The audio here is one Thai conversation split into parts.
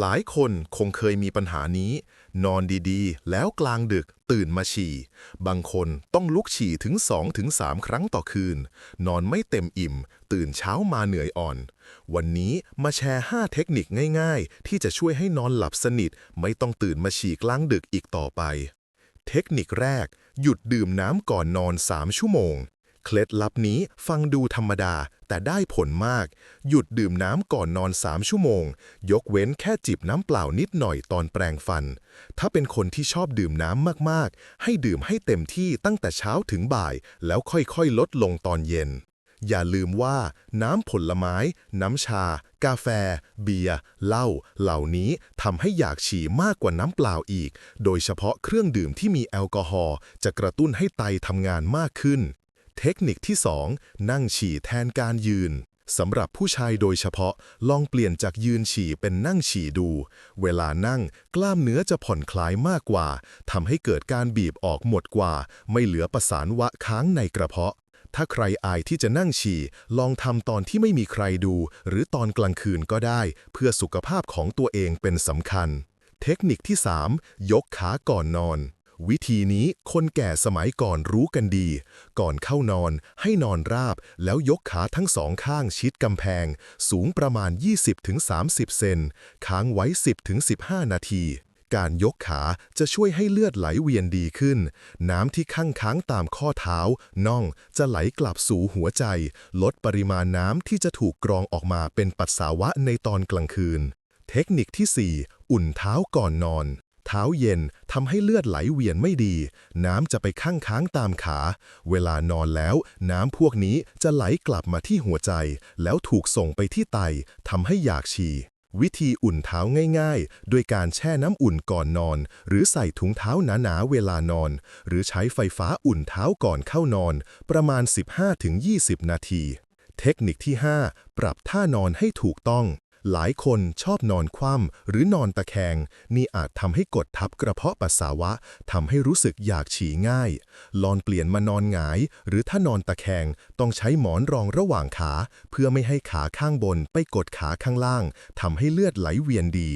หลายคนคงเคยมีปัญหานี้ นอนดีๆ แล้วกลางดึกตื่นมาฉี่ บางคนต้องลุกฉี่ถึง 2-3 ครั้งต่อคืน นอนไม่เต็มอิ่ม ตื่นเช้ามาเหนื่อยอ่อน วันนี้มาแชร์ 5 เทคนิคง่ายๆ ที่จะช่วยให้นอนหลับสนิท ไม่ต้องตื่นมาฉี่กลางดึกอีกต่อไป เทคนิคแรก หยุดดื่มน้ำก่อนนอน 3 ชั่วโมง เคล็ดลับนี้ฟังดูธรรมดาแต่ได้ผลมาก หยุดดื่มน้ำก่อนนอน 3 ชั่วโมง ยกเว้นแค่จิบน้ำเปล่านิดหน่อยตอนแปรงฟัน ถ้าเป็นคนที่ชอบดื่มน้ำมากๆ ให้ดื่มให้เต็มที่ตั้งแต่เช้าถึงบ่าย แล้วค่อยๆ ลดลงตอนเย็น อย่าลืมว่าน้ำผลไม้ น้ำชา กาแฟ เบียร์เหล้าเหล่านี้ทำให้อยากฉี่มากกว่าน้ำเปล่าอีก โดยเฉพาะเครื่องดื่มที่มีแอลกอฮอล์จะกระตุ้นให้ไตทำงานมากขึ้น เทคนิคที่ 2 นั่งฉี่แทนการยืนสำหรับผู้ชายโดยเฉพาะ ลองเปลี่ยนจากยืนฉี่เป็นนั่งฉี่ดู เวลานั่งกล้ามเนื้อจะผ่อนคลายมากกว่าทำให้เกิดการบีบออกหมดกว่า ไม่เหลือประสานวะค้างในกระเพาะ ถ้าใครอายที่จะนั่งฉี่ ลองทำตอนที่ไม่มีใครดู หรือตอนกลางคืนก็ได้ เพื่อสุขภาพของตัวเองเป็นสำคัญ เทคนิคที่ 3 ยกขาก่อนนอน วิธีนี้คนแก่สมัยก่อนรู้กันดี ก่อนเข้านอนให้นอนราบแล้วยกขาทั้งสองข้างชิดกำแพง สูงประมาณ 20-30 เซนค้างไว้ 10-15 นาที การยกขาจะช่วยให้เลือดไหลเวียนดีขึ้น น้ำที่ข้างค้างตามข้อเท้า น่องจะไหลกลับสู่หัวใจ ลดปริมาณน้ำที่จะถูกกรองออกมาเป็นปัสสาวะในตอนกลางคืน เทคนิคที่ 4 อุ่นเท้าก่อนนอน ท้าเย็นทำให้เลือดไหลเวียนไม่ดี น้ำจะไปข้างค้างตามขา เวลานอนแล้ว น้ำพวกนี้จะไหลกลับมาที่หัวใจ แล้วถูกส่งไปที่ไตทำให้อยากฉี่วิธีอุ่นเท้าง่ายๆ โดยการแช่น้ำอุ่นก่อนนอน หรือใส่ถุงเท้าหนาๆ เวลานอน หรือใช้ไฟฟ้าอุ่นเท้าก่อนเข้านอน ประมาณ 15-20 นาที เทคนิคที่ 5 ปรับท่านอนให้ถูกต้อง หลายคนชอบนอนคว่ำหรือนอนตะแคง นี่อาจทำให้กดทับกระเพาะปัสสาวะทำให้รู้สึกอยากฉี่ง่าย ลองเปลี่ยนมานอนหงาย หรือถ้านอนตะแคงต้องใช้หมอนรองระหว่างขา เพื่อไม่ให้ขาข้างบนไปกดขาข้างล่างทำให้เลือดไหลเวียนดี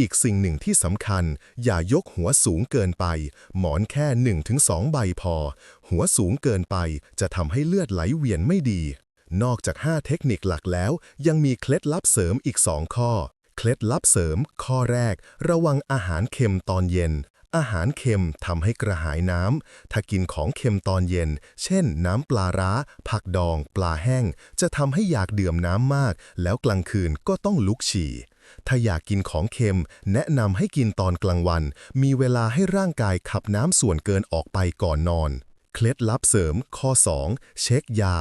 อีกสิ่งหนึ่งที่สำคัญ อย่ายกหัวสูงเกินไป หมอนแค่ 1-2 ใบพอ หัวสูงเกินไปจะทำให้เลือดไหลเวียนไม่ดี นอกจาก 5 เทคนิคหลักแล้ว ยังมีเคล็ดลับเสริมอีก 2 ข้อ เคล็ดลับเสริม ข้อแรก ระวังอาหารเค็มตอนเย็น อาหารเค็มทำให้กระหายน้ำ ถ้ากินของเค็มตอนเย็น เช่น น้ำปลาร้า ผักดอง ปลาแห้ง จะทำให้อยากดื่มน้ำมาก แล้วกลางคืนก็ต้องลุกฉี่ถ้าอยากกินของเค็ม แนะนำให้กินตอนกลางวัน มีเวลาให้ร่างกายขับน้ำส่วนเกินออกไปก่อนนอน เคล็ดลับเสริม ข้อ 2 เช็คยา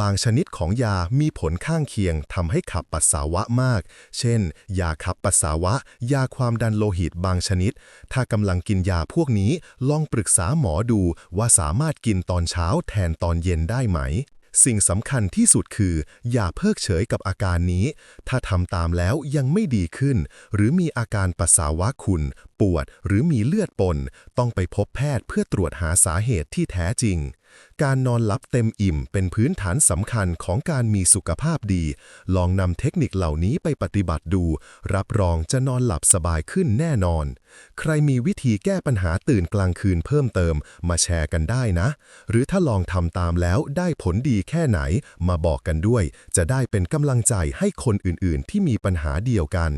บางชนิดของยามีผลข้างเคียงทำให้ขับปัสสาวะมาก เช่น ยาขับปัสสาวะ ยาความดันโลหิตบางชนิด ถ้ากำลังกินยาพวกนี้ ลองปรึกษาหมอดูว่าสามารถกินตอนเช้าแทนตอนเย็นได้ไหม สิ่งสำคัญที่สุดคือ อย่าเพิกเฉยกับอาการนี้ ถ้าทำตามแล้วยังไม่ดีขึ้น หรือมีอาการปัสสาวะขุ่นปวด หรือมีเลือดปน ต้องไปพบแพทย์เพื่อตรวจหาสาเหตุที่แท้จริง การนอนหลับเต็มอิ่มเป็นพื้นฐานสำคัญของการมีสุขภาพดี ลองนำเทคนิคเหล่านี้ไปปฏิบัติดู รับรองจะนอนหลับสบายขึ้นแน่นอน ใครมีวิธีแก้ปัญหาตื่นกลางคืนเพิ่มเติม มาแชร์กันได้นะ หรือถ้าลองทำตามแล้วได้ผลดีแค่ไหน มาบอกกันด้วย จะได้เป็นกำลังใจให้คนอื่นๆ ที่มีปัญหาเดียวกัน